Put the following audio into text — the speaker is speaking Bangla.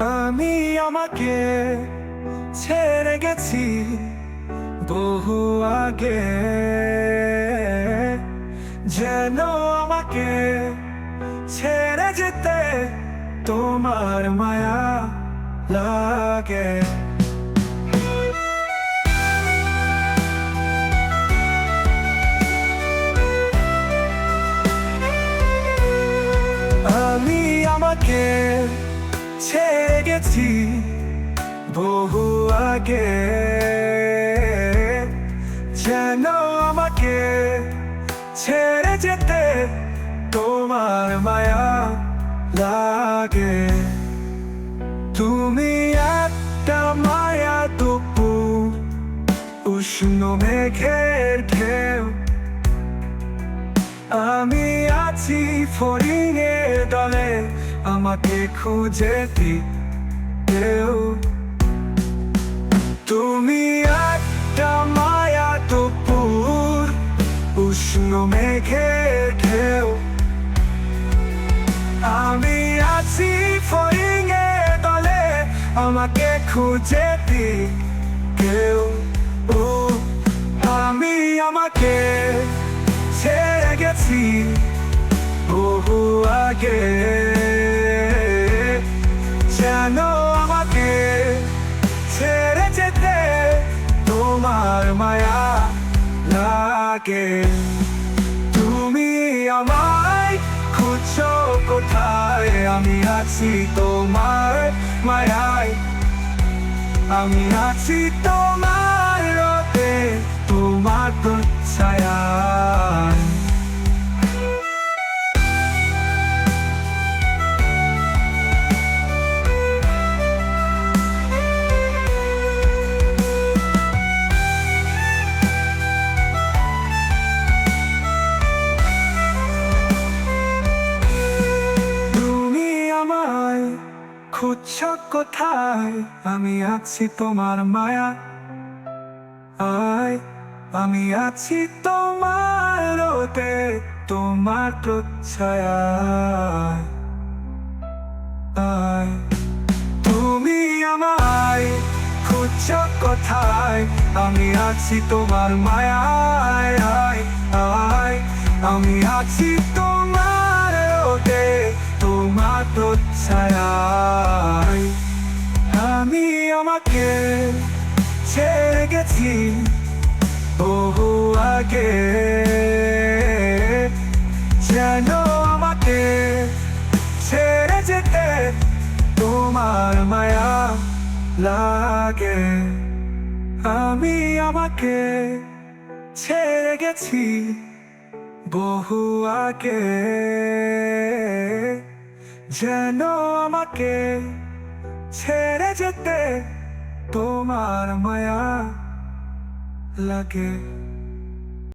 আমি আমাকে ছেড়ে গেছি বহু আগে। যেন আমাকে ছেড়ে যেতে তোমার মায়া লাগে। আমি আমাকে ছেড়ে গেছি বহু আগে। যেন আমাকে ছেড়ে যেতে তোমার মায়া লাগে। তুমি একটা মায়া দুপুর, উষ্ণ মেঘের ঢেউ। আমি আছি ফরিংয়ের দলে আমাকে খুঁজে দিও তুমি একটা মায়া দুপুর, উষ্ণ মেঘের ঢেউ। আমি আছি ফরিংয়ের দলে, আমাকে খুঁজে দিও ও, আমি আমাকে ছেড়ে গেছি বহু আগে। লাগে তুমি আমায় খুঁজছো কোথায়? আমি আছি তোমার মায়ায়। আমি আছি তোমার রতে তোমার ছায়ায় খুঁজছ কোথায়? আমি আছি তোমার মায়া। আয়, আমি আছি তোমার রোতে তোমার প্রচ্ছায়ায়। আয়, তুমি আমায় খুঁজছ কোথায়? আমি আছি তোমার মায়ায়। আয়, আমি আছি তোমার গেছি বহু আগে যেন আমাকে ছেড়ে যেতে তোমার মায়া লাগে। আমি আমাকে ছেড়ে গেছি বহু আগে। যেন আমাকে ছেড়ে যেতে তোমার মায়া la que